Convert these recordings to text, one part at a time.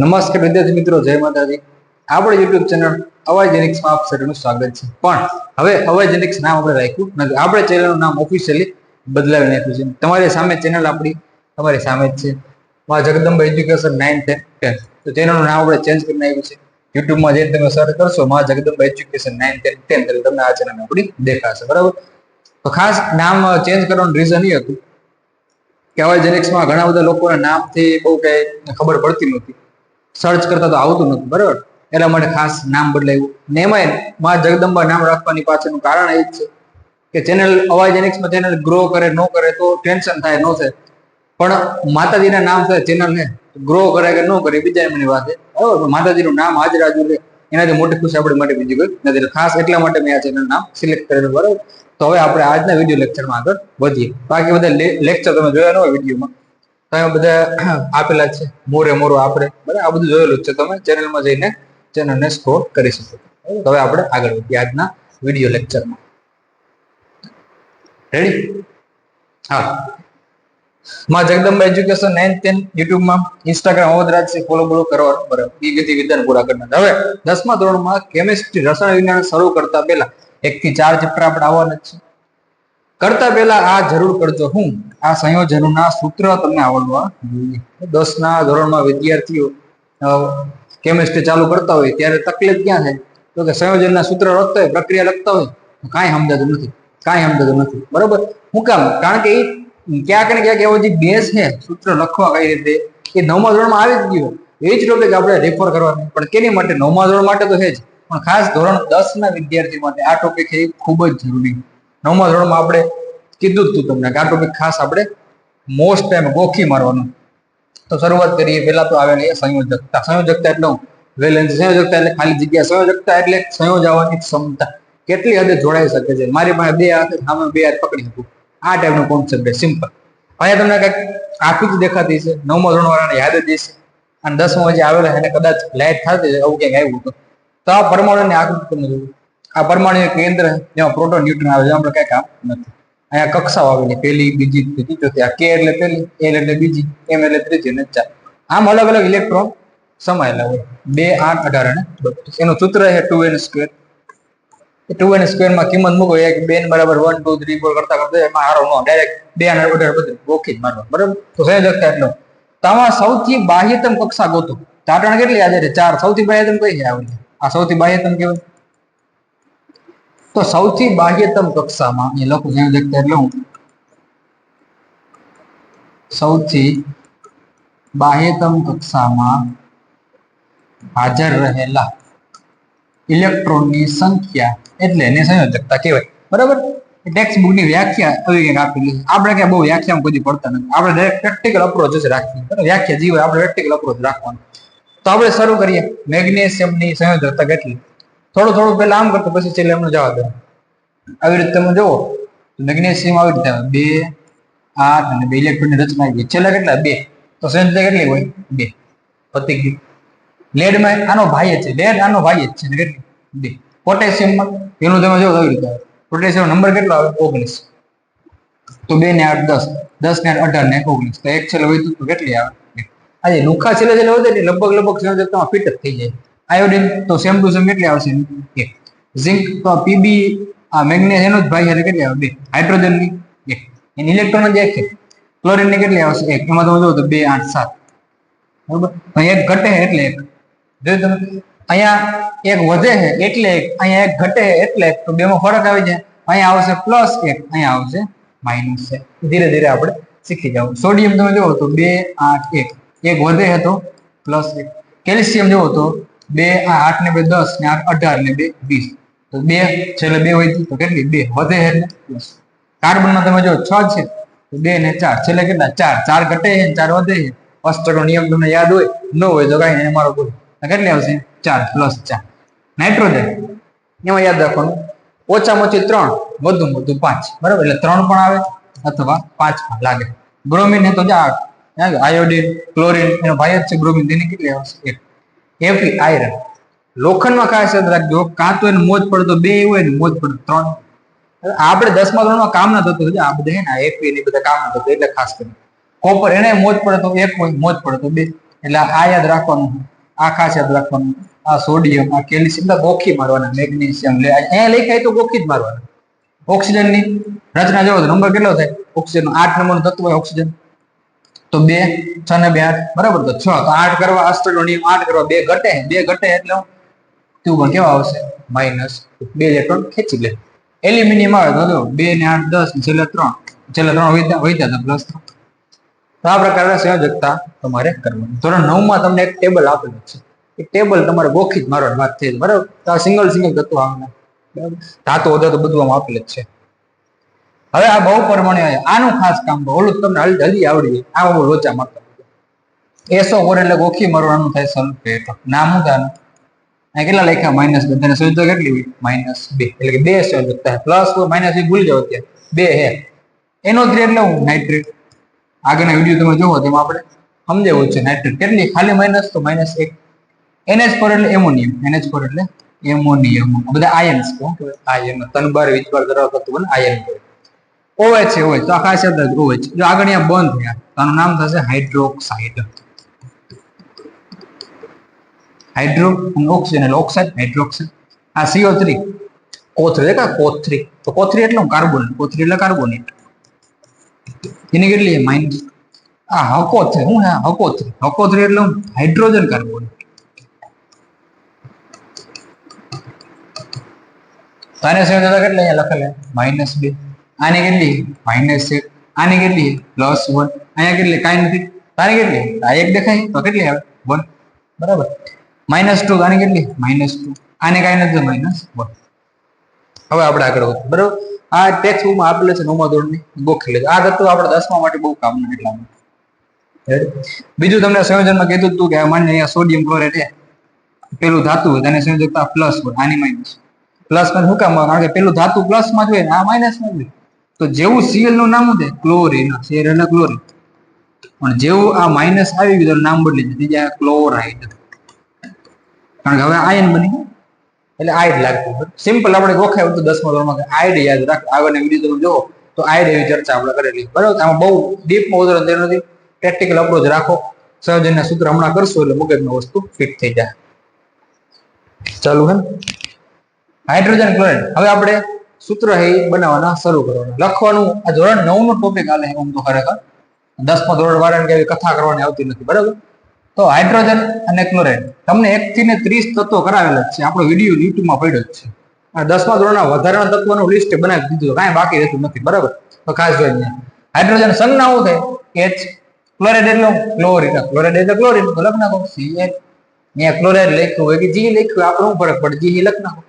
નમસ્કાર વિદ્યાર્થી મિત્રો, જય માતાજી. આપણે યુટ્યુબ ચેનલ અવાજ જેનિક્સમાં આપ સૌનું સ્વાગત છે. પણ હવે અવાજ જેનિક્સ નામ આપણે રાખ્યું નથી. આપણે ચેનલનું નામ ઓફિશિયલી બદલાવી નાખ્યું છે. તમારી સામે ચેનલ આપણી, તમારી સામે જ છે. માં જગદંબા એજ્યુકેશન નાઇન ટેન તો ચેનલનું નામ આપણે ચેન્જ કરી નાખ્યું છે. યુટ્યુબમાં જઈને તમે સર્ચ કરશો, Maa Jagdamba education nine ten ten એટલે તમને આ ચેનલ આપણી દેખાશે. બરાબર? તો ખાસ નામ ચેન્જ કરવાનું રીઝન એ હતું કે અવાજ જેનિક્સમાં ઘણા બધા લોકોના નામથી બહુ કઈ ખબર પડતી નહોતી. સર્ચ કરતા તો આવતું નતું, બરાબર? એટલા માટે ખાસ નામ બદલાયું. ને એમાંયમાં જગદંબા નામ રાખવાની પાછળનું કારણ એ જ છે કે ચેનલ અવાજ એનિક્સમાં ચેનલ ગ્રો કરે ન કરે તો ટેન્શન થાય ન થાય. પણ માતાજીના નામ છે ચેનલને ગ્રો કરે કે ન કરે બીજા એમની વાત છે. બરાબર? માતાજીનું નામ હાજર હાજર રહે એનાથી મોટી ખુશી આપણે માટે બીજી કોઈ નથી. ખાસ એટલા માટે મેં આ ચેનલ નામ સિલેક્ટ કરેલું, બરાબર? તો હવે આપણે આજના વીડિયો લેક્ચરમાં આગળ વધીએ. બાકી બધા લેક્ચર તમે જોયા ન હોય વિડીયોમાં તમે બધા આપેલા છે. મોરે મોરો આપણે બરાબર? આ બધું જોયેલું છે. તમે ચેનલમાં જઈને ચેનલને સ્કોર કરી શકો. હવે આપણે આગળ વધીએ આજના વીડિયો લેક્ચરમાં રેડી હા. Maa Jagdamba education nine ten યુટ્યુબમાં ઇન્સ્ટાગ્રામ અવધરાજસિંહ ફોલો બોલો કરવાનું. બરાબર. એ વિધિ વિધાન પૂરા કરનાર હવે દસમા ધોરણમાં કેમિસ્ટ્રી રસાયણ વિજ્ઞાન શરૂ કરતા પહેલા એક થી ચાર ચેપ્ટર આપણે આવવાના છે. કરતા પહેલા આ જરૂર કરજો હું આ સંયોજનના સૂત્ર તમને આવડવા જોઈએ. દસના ધોરણમાં વિદ્યાર્થીઓ કેમિસ્ટ્રી ચાલુ કરતા હોય ત્યારે તકલીફ ક્યાં થાય? તો કે સંયોજનના સૂત્ર લખતા હોય, પ્રક્રિયા લખતા હોય, તો કાંઈ સમજાતું નથી, કાંઈ સમજાતું નથી. બરોબર? હું કામ? કારણ કે એ ક્યાંક ને ક્યાંક એવો જે બેઝ છે, સૂત્ર લખવા કઈ રીતે, એ નવમા ધોરણમાં આવી જ ગયો એ જ ટોપિક આપણે રેફર કરવાનું. પણ કેની માટે? નવમા ધોરણ માટે તો છે જ. પણ ખાસ ધોરણ દસ ના વિદ્યાર્થી માટે આ ટોપિક એ ખૂબ જ જરૂરી. નવમા ધોરણમાં આપણે કીધું જ તું તમને કે આ ટોપિક ખાસ આપણે મોસ્ટ ટાઈમ ગોખી મારવાનું. તો શરૂઆત કરીએ, પહેલા તો આવેલી સંયોજકતા. સંયોજકતા એટલે વેલેન્સ. સંયોજકતા એટલે ખાલી જગ્યા. સંયોજકતા એટલે સંયોજાવાની ક્ષમતા. કેટલી હદે જોડાઈ શકે છે? મારી પાસે બે હાથ સામે બે હાથ પકડી શકું. આ ટાઈપનો કોન્સેપ્ટ છે. સિમ્પલ અહીંયા તમને કંઈક આખી જ દેખાતી છે. નવમા ધોરણ વાળાને યાદ જ હશે. અને દસમા જે આવેલા એને કદાચ લાઈટ થતી આવું ક્યાંક આવ્યું હતું. તો આ પરમાણુની આકૃતિ તમને જોયું આ પરમાણુ કેન્દ્ર જેમાં પ્રોટોન ન્યુટ્રન આવે છે. આપણે કંઈ કામ નથી. અહીંયા કક્ષાઓ આવેલી પહેલી, બીજી, ત્રીજી, ચોથી, આ કે એટલે પહેલી એલ એટલે બીજી, એમ એટલે ત્રીજી અને ચાર. આમ અલગ અલગ ઇલેક્ટ્રોન સમાયેલા હોય. બે, આઠ, અઢાર અને બત્રીસ. એનું સૂત્ર છે two N square two N સ્ક્વેરમાં કિંમત મૂકો, એક, બે બરાબર વન ટુ થ્રી ફોર કરતા કરતા એમાં હારો નો ડાયરેક્ટ બે અને અઢાર બધું ઓકે મારવા બરાબર? તો સંયોજકતા એટલો તો સૌથી બાહ્યતમ કક્ષા ગોતો. ચાટણ કેટલી? આજે ચાર. સૌથી બાહ્યતમ કઈ છે? આવડી આ સૌથી બાહ્યતમ કેવાય? તો સૌથી બાહ્યતમ કક્ષામાં, એ લખું સંયોજકતા એટલે હું સૌથી બાહ્યતમ કક્ષામાં હાજર રહેલા ઇલેક્ટ્રોનની સંખ્યા એટલે એને સંયોજકતા કહેવાય. બરાબર? ટેક્સ્ટ બુકની વ્યાખ્યા આવી કંઈક આપેલી આપણે ક્યાં બહુ વ્યાખ્યામાં કોઈ પડતા નથી. આપણે ડાયરેક્ટ પ્રેક્ટિકલ અપ્રોચ જ રાખીએ. વ્યાખ્યા જીવ આપણે પ્રેક્ટિકલ અપ્રોચ રાખવાનું. તો આપણે શરૂ કરીએ. મેગ્નેશિયમની સંયોજકતા કેટલી? થોડું થોડું પેલા આમ કરતો પછી છેલ્લે એમનું જવા દો. આવી રીતે તમે જુઓ મેગ્નેશિયમ આવી રીતે બે, આઠ અને બે ઇલેક્ટ્રોનની રચના આવી છેલ્લા કેટલા? બે. તો સંયોજકતા કેટલી હોય? બે. પતી ગયું. લેડમાં આનો ભાઈ જ છે. લેડ આનો ભાઈ જ છે. ને કેટલી? બે. પોટેશિયમમાં એનું તમે જો આવી રીતે પોટેશિયમ નંબર કેટલો આવે? ઓગણીસ. તો બે ને આઠ, દસ. દસ ને અઢાર ને ઓગણીસ. તો એક છેલ્લે વધ્યું તો કેટલી આવે. આજે લુખા છેલ્લે છેલ્લે વધે એટલે લગભગ લગભગ સંયોજકતામાં ફિટ જ થઈ જાય. આયોડિન તો સેમ ટુ સેમ કેટલી આવશે. એક ઝિંક તો પીબી આ મેગ્નેસ એનો જ ભાઈ એટલે કેટલી આવે? બે. હાઇડ્રોજનની. એક એની ઇલેક્ટ્રોન જ એક છે. ક્લોરીનની કેટલી આવશે? એક. એમાં તમે જોવો તો બે, આઠ, સાત. બરોબર? અહીંયા એક ઘટે એટલે એક. જો તમે? અહીંયા એક વધે છે, એટલે એક. અહીંયા એક ઘટે એટલે એક. તો બેમાં ફરક આવી જાય. અહીંયા આવશે પ્લસ એક. અહીંયા આવશે માઇનસ છે ધીરે ધીરે આપણે શીખી જાવ સોડિયમ તમે જુઓ તો બે, આઠ, એક. એક વધે છે તો પ્લસ એક. કેલ્શિયમ જુઓ તો બે આ આઠ ને બે દસ ને આઠ અઢાર ને બે વીસ. તો બે છેલ્લે બે હોય તો કેટલી બે વધે એટલે પ્લસ કાર્બનમાં તમે જો છ છે, તો બે ને ચાર. છેલ્લે કેટલા? ચાર. ચાર ઘટે છે ચાર વધે છે. અષ્ટકનો નિયમ તમને યાદ હોય, ન હોય તો કઈ નહીં મારો કેટલી આવશે? ચાર પ્લસ ચાર. નાઇટ્રોજન એમાં યાદ રાખવાનું. ઓછામાં ઓછી ત્રણ, વધુમાં વધુ પાંચ. બરાબર? એટલે ત્રણ પણ આવે અથવા પાંચ પણ લાગે. બ્રોમિન એ તો આયોડિન ક્લોરિન એનો ભાઈ જ છે. બ્રોમિન તેની કેટલી આવશે? એક. એફી આયરન લોખંડમાં ખાસ યાદ રાખજો. કાં તો એને મોજ પડતો, બે હોય ને મોજ પડતો, ત્રણ. આપણે દસમા ધોરણમાં કામ ના થતું આ બધા ને એફી ને બધા કામ ના થતું એટલે ખાસ કરી કોપર એને મોજ પડે તો એક હોય, મોજ પડે તો બે. એટલે આ યાદ રાખવાનું આ ખાસ યાદ રાખવાનું આ સોડિયમ આ કેલ્શિયમ બધા ગોખી મારવાના મેગ્નેશિયમ લે અહીંયા લખાય તો ગોખી જ મારવાના. ઓક્સિજનની રચના જોવો તો નંબર કેટલો થાય? ઓક્સિજન આઠ નંબરનું તત્વ હોય ઓક્સિજન તો બે, છ ને બે, આઠ. બરાબર તો છ. તો આઠ કરવા અષ્ટનો આઠ કરવા બે ઘટે. બે ઘટે એટલે તું પણ કેવા આવશે? માઇનસ બે ઇલેક્ટ્રોન ખેંચી લે. એલ્યુમિનિયમ આવે તો બે ને આઠ, દસ છેલ્લે ત્રણ. છેલ્લે ત્રણ વૈધા વૈધા પ્લસ ત્રણ. તો આ પ્રકારના સંયોજકતા તમારે કરવાની. ધોરણ નવમાં તમને એક ટેબલ આપેલું છે. એ ટેબલ તમારે ગોખી જ મારવાની વાત થઈ બરાબર? તો આ સિંગલ સિંગલ તત્વ આવે બરાબર? ધાતુ હોદ્દા તો બધું આમ આપેલ જ છે. હવે આ બહુ પરમાણે આનું ખાસ કામ ઓલું તમને હલ્દી આવડી જાય. આ બહુ લોચા મારતા એસો ઓર એટલે ઓખી મારવાનું થાય સલ્ફેટ નામ આનું? કેટલા લખ્યા? માઇનસ બે. તેને સંયોજક કેટલી હોય? માઇનસ બે. એટલે કે બે સંયોજક થાય પ્લસ માઇનસ એ ભૂલી જાવ ત્યાં બે હે. એનો થ્રી એટલે હું? નાઇટ્રેટ. આગળના વીડિયો તમે જોવો, તેમાં આપણે સમજાવું છે નાઇટ્રેટ. કેટલી? ખાલી માઇનસ તો માઇનસ એક. એનએચ ફોર એટલે એમોનિયમ. એનએચ ફોર એટલે એમોનિયમ. બધા આયન્સ શું કહેવાય? આયન. તનબાર વિચવાર ધરાવતા આયન કહેવાય. OH છે OH તો આ ખાસ યાદ રાખજો OH જો આગળ અહીંયા બંધ થયા, તો આનું નામ થશે હાઇડ્રોક્સાઇડ. હાઇડ્રો અને ઓક્સિજન એટલે ઓક્સાઇડ, હાઇડ્રોક્સાઇડ. આ CO3. કોથરી કા કોથરી તો કોથરી એટલે કાર્બન કોથરી એટલે કાર્બોનેટ. એની કેટલી માઇનસ આ હકો છે. હું હે હકોથરી હકોથરી એટલે હાઇડ્રોજન કાર્બન તારે સંયોજક એટલે અહીંયા લખેલ માઇનસ બે. આને કેટલી? માઇનસ એક. આને કેટલી? પ્લસ વન અહીંયા કેટલી? કાંઈ નથી. તારે કેટલી? આ એક દેખાય. તો કેટલી આવે? વન બરાબર. માઇનસ ટુ આને કેટલી? માઇનસ ટુ આને કાંઈ નથી માઇનસ વન હવે આપણે આગળ વધીએ. બરાબર? આ ટેક્સ બુકમાં આપેલું છે નવમા ધોરણની. ગોખી લેજો આ તત્વ આપણે દસમા માટે બહુ કામનું એટલા માટે. બીજું તમને સંયોજનમાં કીધું હતું કે માન્ય અહીંયા સોડિયમ ક્લોરાઇડ છે પેલું ધાતુ હોય, તેને સંયોજકતા પ્લસ હોય આની માઇનસ પ્લસમાં શું કામ કારણ કે પેલું ધાતુ પ્લસમાં જોઈએ આ માઇનસમાં જોઈએ તો જેવું સીએલનું નામ હતું ક્લોરિન શેર એટલે ક્લોરિન પણ જેવું આ માઇનસ આવી ગયું નામ બદલી જતી જાય ક્લોરાઇડ કારણ કે હવે આયન બની એટલે આઈડ લાગતું સિમ્પલ આપણે ગોખાયું હતું દસમા ધોરણમાં કે આઈડ યાદ રાખ. આગળના વીડિયો તમે જોવો તો આઈડ એવી ચર્ચા આપણે કરેલી. બરાબર? આમાં બહુ ડીપમાં ઉદાહરણ તે નથી. પ્રેક્ટિકલ અપ્રોચ રાખો. સંયોજનના સૂત્ર હમણાં કરશો એટલે મગજમાં વસ્તુ ફિટ થઈ જાય. ચાલુ હે હાઇડ્રોજન ક્લોરાઇડ હવે આપણે સૂત્ર એ બનાવવાના શરૂ કરવાના. લખવાનું આ ધોરણ નવ નો ટોપિક આલે એમ તો ખરેખર. દસમા ધોરણ વાળાને કે કથા કરવાની આવતી નથી, બરાબર? તો હાઇડ્રોજન અને ક્લોરાઇડ. તમને એક થી ને ત્રીસ તત્વો કરાવેલા છે. આપણો વીડિયો યુટ્યુબમાં પડ્યો જ છે. આ દસમા ધોરણના વધારાના તત્વોનું લિસ્ટ બનાવી દીધું કાંઈ બાકી રહેતું નથી, બરાબર? તો ખાસ જોઈને હાઇડ્રોજન સંજ્ઞા શું થાય એચ ક્લોરાઇડ એટલે ક્લોરિન. ક્લોરાઇડ એટલે ક્લોરિન. તો લખ નાખો. સી એચ અહીંયા ક્લોરાઇડ લખ્યું હોય કે જી લખ્યું આપણે ફરક પડે? જી લખ નાખો.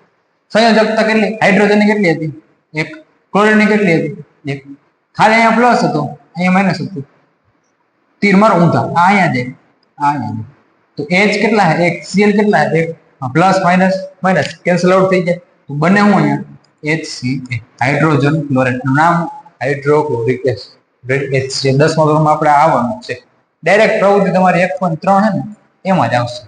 સંયોજકતા કેટલી? હાઇડ્રોજનની કેટલી હતી? એક. ક્લોરિનની કેટલી હતી? એક. ખાલી અહીંયા પ્લસ હતો. અહીંયા માઇનસ હતું. તીર મારો ઊંધા. આ અહીંયા જાય આ અહીંયા તો એચ કેટલા હે એક. સીએલ કેટલા હે એક. Plus minus minus cancel out થઈ જાય. તો બને હું અહીંયા? એચ સી એ હાઇડ્રોજન ક્લોરાઇડ નામ હાઇડ્રોક્લોરિક એસિડ એચ સી દસમા ધોરણમાં આપણે આવવાનું છે. ડાયરેક્ટ પ્રવૃત્તિ તમારી એક પોઈન્ટ ત્રણ હે ને, એમાં જ આવશે.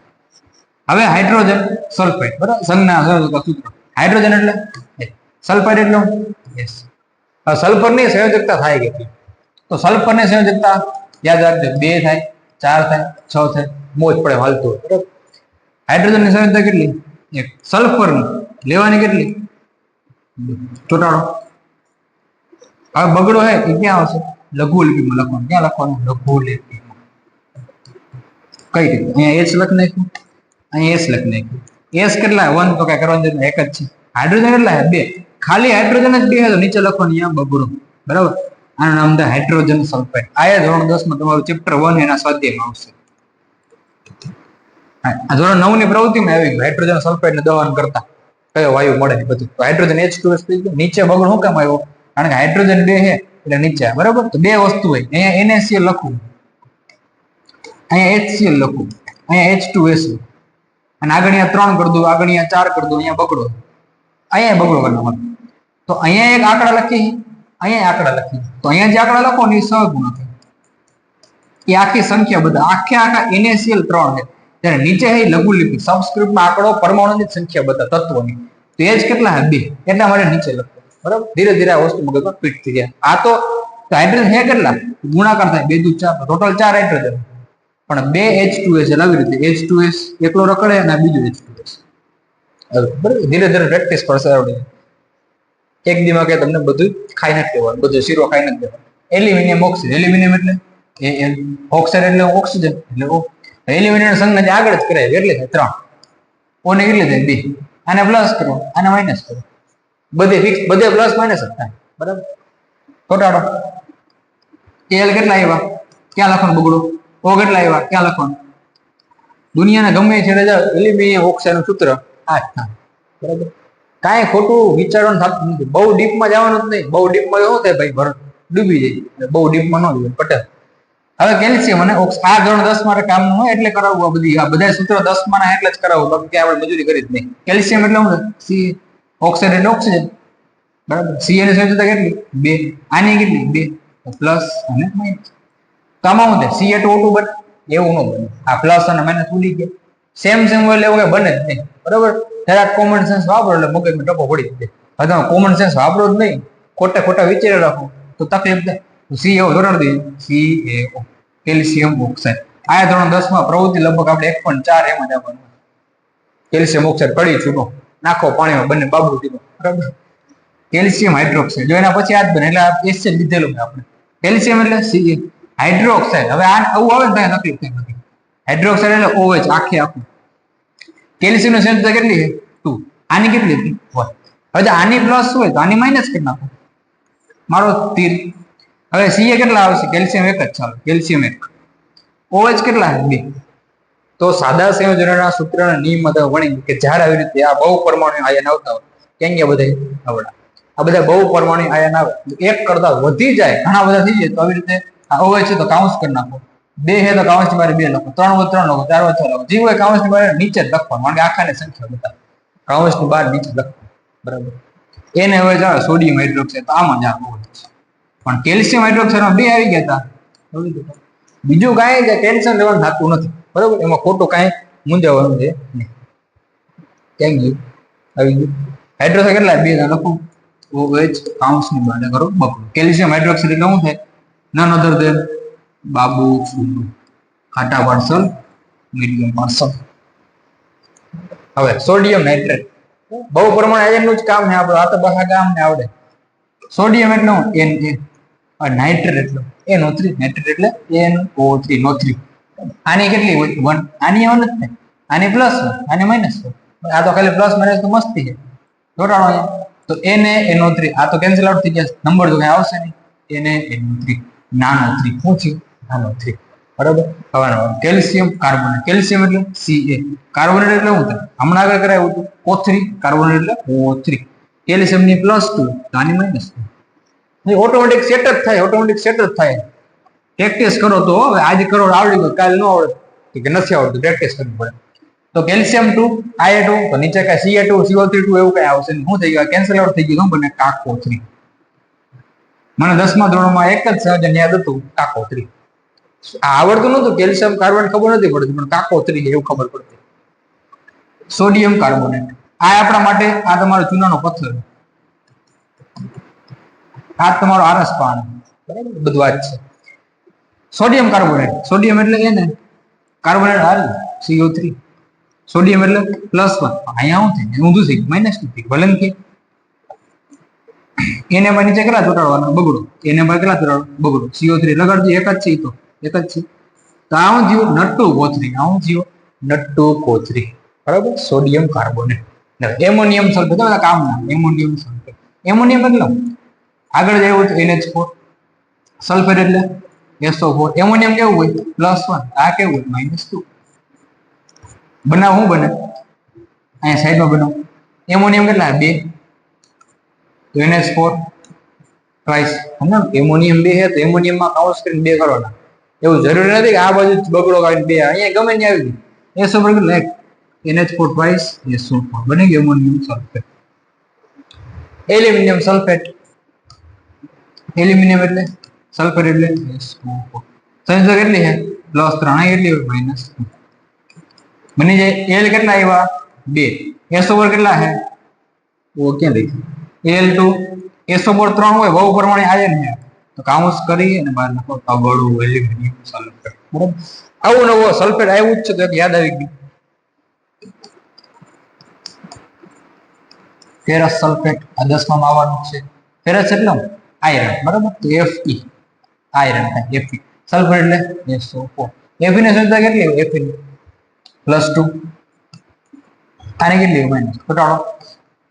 હવે હાઇડ્રોજન સલ્ફાઇડ બરાબર? સંજ્ઞા, સૂત્ર. હાઇડ્રોજન એટલે? સલ્ફાઇડ એટલે? યસ સલ્ફરની સંયોજકતા થાય કેટલી તો સલ્ફરની સંયોજકતા યાદ રાખજો, બે થાય, ચાર થાય, છ થાય, મોજ પડે હાલતું હોય, બરાબર? હાઇડ્રોજનની સંયોજકતા કેટલી? એક. સલ્ફરની. લેવાની કેટલી? ચોટાડો. હવે બગડો હે, એ ક્યાં આવશે? લઘુ લિપિમાં લખવાનું. ક્યાં લખવાનું? લઘુ લિપિમાં. કઈ રીતે? અહીંયા એચ લખ નાખ્યું. અહીંયા એસ લખી નાખ્યું. એસ કેટલા? વન તો કઈ કરવાની જરૂર એક જ છે. હાઇડ્રોજન કેટલા બે. ખાલી હાઇડ્રોજન જ બે નીચે લખવાની અહીંયા બગડો. બરાબર? આનું નામ છે હાઇડ્રોજન સલ્ફાઇડ આયા ધોરણ દસમાં તમારું ચેપ્ટર વન એના સ્વાધ્યાયમાં આવશે. ધોરણ નવની પ્રવૃત્તિમાં આવી હાઇડ્રોજન સલ્ફાઇડ ને દહન કરતા. કયો વાયુ મળે બધું. હાઇડ્રોજન એચ ટુ એસ નીચે બગડ શું કામ આવ્યો? કારણ કે હાઇડ્રોજન બે છે, એટલે નીચે બરાબર? તો બે વસ્તુ હોય. અહીંયા એનએસીએલ લખવું. અહીંયા એચસીએલ લખવું. અહીંયા એચ ટુ એસ અને આગળ ત્રણ કરી દઉં આગળ ચાર કરી દઉં અહીંયા બગડો. અહીંયા બગડો કરવાનો તો અહીંયા એક આંકડા લખી, અહીંયા આંકડા લખી. તો અહીંયા જે આંકડા લખો ને એ સહગુણક એ આખી સંખ્યા બધા, આખે આખા NaCl ત્રણ છે. ત્યારે નીચે હે લઘુલિપિ સબસ્ક્રિપ્ટમાં આંકડો, પરમાણુની સંખ્યા બધા, તત્વોની. તો એ જ કેટલા હે બે. એટલા માટે નીચે લખો. બરાબર? ધીરે ધીરે આ વસ્તુ મગજમાં ફિટ થઈ જાય. આ તો હાઇડ્રોજન હે કેટલા? ગુણાકાર થાય. બે દુ ચાર. ટોટલ ચાર હાઇડ્રોજન પણ બે એચ ટુ એસ આવી રીતે. એચ ટુ એસ એકલો રખડે અને બીજું એચ ટુ એસ ધીરે ધીરે પ્રેક્ટિસ કરશે આવડી. એક દીમાં કે તમને બધું ખાઈ નથી દેવાનું. બધું શીરો ખાઈ નથી દેવાનું. એલ્યુમિનિયમ ઓક્સિજન એલ્યુમિનિયમ એટલે એ ઓક્સાઇડ એટલે ઓક્સિજન એટલે એલ્યુમિનિયમ સંજ્ઞા આગળ જ કરાય. એટલે ત્રણ. ઓને કેટલી થાય બી. આને પ્લસ કરો. આને માઇનસ કરો. બધે ફિક્સ બધે પ્લસ માઇનસ જ થાય. બરાબર? ઘટાડો. એલ કેટલા આવ્યા ક્યાં લખવાનું બગડો ઓ કેટલા આવ્યા, ક્યાં લખવાનું? દુનિયાના ગમે છે એલ્યુમિનિયમ ઓક્સાઇડનું સૂત્ર. આ જ બરાબર? કાંઈ ખોટું વિચારવાનું થતું નથી. બહુ ડીપમાં જવાનું જ નહીં. બહુ ડીપમાં શું થાય ભાઈ ભરત ડૂબી જાય. બહુ ડીપમાં ન જોઈએ પટેલ. હવે કેલ્શિયમ અને ઓક્સ આ ધોરણ દસ માટે કામ હોય એટલે કરાવવું આ બધી. આ બધા સૂત્રો દસમાં એટલે જ કરાવવું. બાકી કે આપણે મજૂરી કરી જ નહીં. કેલ્શિયમ એટલે શું સી ઓક્સાઇડ એટલે ઓક્સિજન. બરાબર? સી સંયોજકતા કેટલી? બે. આની કેટલી? બે. પ્લસ અને માઇનસ તો આમાં શું થાય સી એ ટુ બને. એવું ન બને. આ પ્લસ અને માઇનસ ઉડી ગયા. સેમ સેમ હોય એવું કઈ બને જ નહીં. બરાબર? જરાક કોમન સેન્સ વાપરો એટલે મગજમાં ટપો પડી જ હવે કોમન સેન્સ વાપરો જ નહીં. ખોટા ખોટા વિચારી રાખો. તો તકલીફ થાય. સી એવો ધોરણ દઈએ. C A O calcium oxide. આ ધોરણ દસમાં પ્રવૃત્તિ લગભગ આપણે એક પોઈન્ટ ચાર એમ જ આપવાનું કેલ્શિયમ ઓક્સાઇડ કડી ચૂનો નાખો પાણીમાં બંને બાબુ દીધો બરાબર? Calcium hydroxide. જો એના પછી આ જ બને. એટલે એસએલ લીધેલું આપણે. કેલ્શિયમ એટલે સી હાઇડ્રોક્સાઇડ. હવે આ આવું આવે ને થઈ હાઇડ્રોક્સાઇડ એટલે ઓએચ આખે આખું. કેલ્શિયમની સંખ્યા કેટલી છે? ટુ. આની કેટલી હતી? વન. હવે આની પ્લસ હોય તો આની માઇનસ કરી નાખો. મારો તીર. હવે સીએ કેટલા આવશે? કેલ્શિયમ એક જ ચાલો, કેલ્શિયમ એક. ઓએચ કેટલા બે. તો સાદા સંયોજનોના સૂત્રના નિયમ હતા વણી કે જ્યારે આવી રીતે આ બહુ પરમાણુ આયન આવતા હોય, ક્યાં ગયા બધા? આવડા. આ બધા બહુ પરમાણુ આયન આવે. એક કરતા વધી જાય, ઘણા બધા થઈ જાય, તો આવી રીતે આ ઓએચ છે તો કાઉન્સ કરી નાખો. બે હે તો કાઉન્સની બે લખો. ત્રણ હોય ત્રણ લખો. ચાર હોય છ લખો. જે હોય કાઉન્સની બારે નીચે જ લખવાનું, કારણ કે આખાની સંખ્યા બધા. કાઉન્સની બાર નીચે લખો બરાબર? એને હવે ચાલો સોડિયમ હાઇડ્રોક્સાઇડ તો આમાં જ આ OH. પણ કેલ્શિયમ હાઇડ્રોક્સાઇડમાં બે આવી ગયા હતા. બીજું કાંઈ કે ટેન્શન લેવાનું થતું નથી. બરાબર? એમાં ખોટું કાંઈ મૂંઝાવાનું છે નહીં. ક્યાં ગયું? આવી ગયું? હાઇડ્રોક્સાઇડ કેટલા? બે લખું. OH કાઉન્સની બારે કરો બકડું કેલ્શિયમ હાઇડ્રોક્સાઇડ એટલે શું થાય? નન other than બાબુ Fulu, Kata Varsal, medium Varsal. હવે સોડિયમ નાઇટ્રેટ બહુ પ્રમાણે આયનનું જ કામ છે આપણે. આ તો બધા કામ ને આવડે. સોડિયમ એટલે એન એ નાઇટ્રેટ એટલે. એનો થ્રી નાઇટ્રેટ એટલે એન ઓ થ્રી નો થ્રી આની કેટલી હોય? વન આની વન જ થાય. આની પ્લસ આની માઇનસ આ તો ખાલી પ્લસ માઇનસ તો મસ્તી છે જોડાણો તો એન એનો થ્રી આ તો કેન્સલ આઉટ થઈ ગયા. નંબર તો કઈ આવશે નહીં. એને એનો થ્રી નાનો થ્રી છે, નાનો થ્રી બરાબર? હવે કેલ્શિયમ, કાર્બોનેટ કેલ્શિયમ એટલે સી એ કાર્બોનેટ એટલે શું થાય? હમણાં આગળ કરાયું હતું ઓ થ્રી કાર્બોનેટ એટલે ઓ થ્રી કેલ્શિયમની પ્લસ ટુ આની માઇનસ ટુ ઓટોમેટિક સેટ જ થાય ઓટોમેટિક સેટ જ થાય. પ્રેક્ટિસ કરો તો, હવે આજે કરો આવડી ગયો, કાલે ન આવડે. તો કે નથી આવડતું પ્રેક્ટિસ કરવી પડે. તો કેલ્શિયમ ટુ આઈ ટુ તો નીચે કાંઈ C two CO three two એવું કાંઈ આવશે શું થઈ ગયું? કેન્સલ આઉટ થઈ ગયું બને? કાકો થ્રી મને દસમા ધોરણમાં એક જ સહજન યાદ હતું, કાકોત્રી. આવડતું નતું કેલ્શિયમ કાર્બોનેટ ખબર નથી પડતી, પણ કાકોત્રી એવું ખબર પડતી. Sodium carbonate. આ આપણા માટે, આ તમારો ચૂનાનો પથ્થર. આ તમારો આરસ પાન. બરાબર? બધું આ છે. Sodium carbonate. સોડિયમ એટલે એને. ને કાર્બોનેટ હાલ સીઓ થ્રી સોડિયમ એટલે પ્લસ વન અહીંયા શું થઈ ઊંધું થઈ માઇનસનું થઈ ભલે કે એને માં નીચે કેટલા ચોટાડવાના? બગડો. એને માં કેટલા ચોટાડવા બગડો. સીઓ થ્રી લગાડજો. એક જ છે તો. એક જ છે. તો આવું જીવો નટ્ટુ કોથરી આવું જીવો નટ્ટુ કોથરી બરાબર? Sodium carbonate. Ammonium sulphate. બધા કામના એમોનિયમ સલ્ફેટ. એમોનિયમ એટલે આગળ જ તો એનએચ ફોર. સલ્ફેટ એટલે એસો ફોર. એમોનિયમ કેવું હોય? Plus one. આ કેવું હોય? Minus two. બનાવ શું બને? અહીંયા સાઈડમાં બનાવ. એમોનિયમ કેટલા? બે. તો એનએચ ફોર ટ્વાઇસ સમજો એમોનિયમ બે છે, તો એમોનિયમમાં કાઉન્સ કરીને બે કરવાના. એવું જરૂરી નથી કે આ બાજુ બગડો કાઢીને બે. અહીંયા ગમે ને આવી ગયું એસો પર લેક એનએચ ફોર પ્રાઇસ એસો ફોર બની ગયું ammonium sulphate aluminium sulphate aluminium એટલે સલ્ફર એટલે સંયોજક કેટલી છે? પ્લસ ત્રણ. કેટલી હોય? માઇનસ બની જાય. એલ કેટલા આવ્યા? બે. એસ ઓવર કેટલા છે? ઓ ક્યાં લઈ એલ ટુ એસ ઓવર ત્રણ હોય બહુ પ્રમાણે આવે ને. તો કાઉન્સ કરી અને બહાર નાખો, તગડું એલ્યુમિનિયમ સલ્ફેટ, બરાબર? આવું નવો સલ્ફેટ આવ્યું જ છે, તો યાદ આવી ગયું. ફેરસ સલ્ફેટ આ દસમાં આવવાનું છે. ફેરસ એટલે આયરન, બરાબર? તો એફ ઈ આયરન થાય એફ સલ્ફેટ એટલે એસો ફોર એફની સંખ્યા કેટલી એફ પ્લસ ટુ. આને કેટલી માઇનસ ઘટાડો.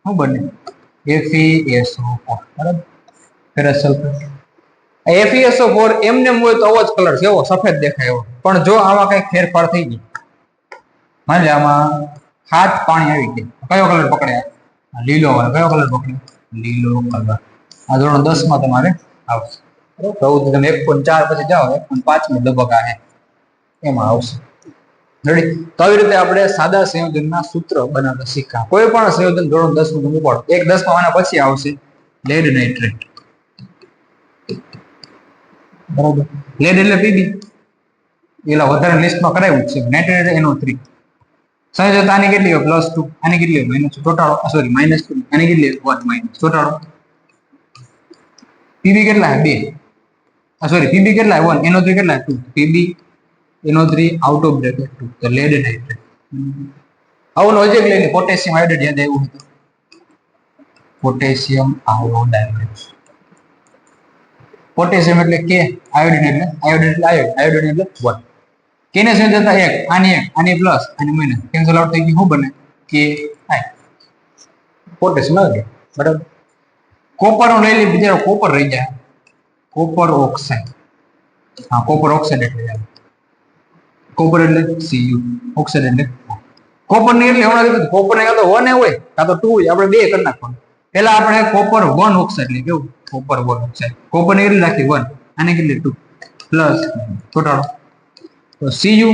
હું બને? એફ ઈ એસો ફોર બરાબર ફેરસ સલ્ફેટ એફઈએસઓ ફોર એમને એમ હોય તો આવો જ કલર છે, એવો સફેદ દેખાય એવો. પણ જો આમાં કઈ ફેરફાર થઈ ગઈ માની લે આમાં હાથ પાણી આવી ગયા. કયો કલર પકડે આ લીલો વાળો. કયો કલર પકડે લીલો કલર આ ધોરણ દસમાં તમારે આવશે. બરાબર? ચૌદ તમે એક પોઈન્ટ ચાર પછી જાઓ, એક પોઈન્ટ પાંચમાં લગભગ આવે એમાં આવશે. રેડી? તો આવી રીતે આપણે સાદા સંયોજનના સૂત્ર બનાવતા શીખ્યા. કોઈ પણ સંયોજન ધોરણ દસનું તમે એક દસમાં પછી આવશે લેડ નાઇટ્રેટ બરાબર? લેડ એટલે પીબી એલા વધારે લિસ્ટમાં કરાવ્યું છે. નાઇટ્રેટ એનો થ્રી સંયોજકતા આની કેટલી હોય? પ્લસ ટુ આની કેટલી હોય? માઇનસ ટોટાળો? સોરી માઇનસ ટુ આની કેટલી હોય? વન માઇનસ ટોટાળો? પીબી કેટલા? બે. સોરી પીબી કેટલા? વન એનો થ્રી કેટલા? ટુ પીબી એનો three out of bracket two તો લેડ નાઇટ્રેટ આવું લોજિક લઈને પોટેશિયમ આયોડાઇડ યાદ આવ્યું હતું પોટેશિયમ આયોડાઇડ પોટેશિયમ એટલે કે આયોડિન એટલે આયોડિન એટલે આયોડ આયોડિન એટલે વન કેને સંયોજકતા એક, આની એક, આની પ્લસ આની માઇનસ કેન્સલ આઉટ થઈ ગયું. શું બને? કે આઈ પોટેશિયમ આવે બરાબર? કોપરનું લઈ લે, બિચારો કોપર રહી જાય. કોપર ઓક્સાઇડ હા, કોપર ઓક્સાઇડ એટલે કોપર એટલે સીયુ ઓક્સિજન એટલે કોપરની એટલે હમણાં કોપર ને કાં તો વન હોય, કાં તો ટુ આપણે બે કરી નાખવાનું. પેલા આપણે કોપર વન ઓક્સાઇડ એટલે કેવું? કોપર વન ઓક્સાઇડ કોપરની કેટલી રાખી વન આને કેટલી ટુ પ્લસ ઘટાડો. તો સીયુ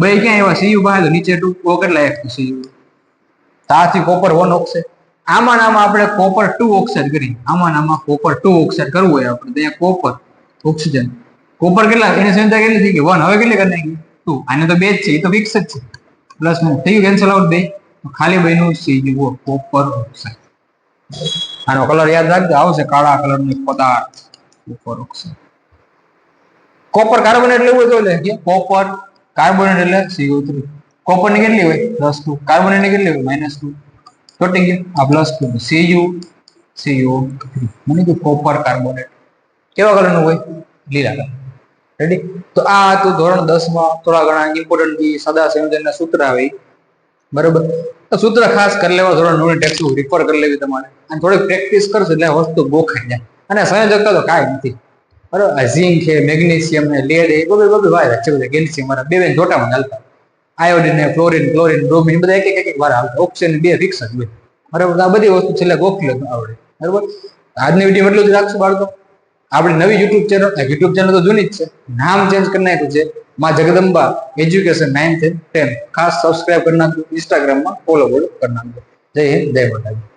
બે ક્યાં એવા સીયુ બહાર, તો નીચે ટુ ઓ કેટલા એક સીયુ તાથી કોપર વન ઓક્સાઇડ આમાં નામાં આપણે કોપર ટુ ઓક્સાઇડ કરી આમાં નામાં કોપર ટુ ઓક્સાઇડ કરવું હોય આપણે. ત્યાં કોપર ઓક્સિજન કોપર કેટલા? એની સંખ્યા કેટલી થઈ ગઈ? વન હવે કેટલી કરી નાખી? ટુ આને તો બે જ છે, એ તો ફિક્સ જ છે. પ્લસ થઈ ગયું કેન્સલ આઉટ બે. ખાલી બન્યું જુઓ કોપર ઓક્સાઇડ આનો કલર યાદ રાખજો, આવશે કાળા કલરનો પદાર્થ. કોપર ઓક્સાઇડ કોપર કાર્બોનેટ લેવું તો લે. કે કોપર કાર્બોનેટ એટલે CO3 કોપરની કેટલી હોય? પ્લસ ટુ કાર્બોનેટની કેટલી હોય? માઇનસ ટુ ચોટી ગયું આ plus two CU CO three મને કીધું કોપર કાર્બોનેટ કેવા કલરનું હોય? લીલા કલર રેડી તો આ હતું ધોરણ 10 માં થોડા ઘણા ઇમ્પોર્ટન્ટ જે સદા સંયોજનના સૂત્ર આવે બરોબર? સૂત્ર ખાસ કરી લેવા, ધોરણ નોની ટેક્સ રિફર કરી લેવી તમારે. અને થોડીક પ્રેક્ટિસ કરશો એટલે વસ્તુ ગોખાઈ જાય. અને સંયોજકતા તો કાંઈ નથી. બરાબર? ઝીંક છે, મેગ્નેશિયમ ને લેડ એ બધું બધું વાય છે, બધા કેલ્શિયમ મારા બે બે જોટામાં હાલતા. આયોડિન ને ફ્લોરિન ક્લોરિન બ્રોમિન બધા એક એક એક વાર હાલતા. ઓક્સિજન બે ફિક્સ જ હોય. બરાબર? આ બધી વસ્તુ છેલ્લે ગોખી લો આવડે. બરાબર? આજની વીડિયો એટલું જ રાખશું બાળકો. આપણી નવી યુટ્યુબ ચેનલ યુટ્યુબ ચેનલ તો જૂની જ છે. નામ ચેન્જ કરી નાખ્યું છે. માં Jagdamba education ninth and ten ખાસ સબસ્ક્રાઇબ કરી નાખજો. ઇન્સ્ટાગ્રામમાં ફોલો ફોલો કરી નાખજો. જય હિન્દ, જય માતાજી.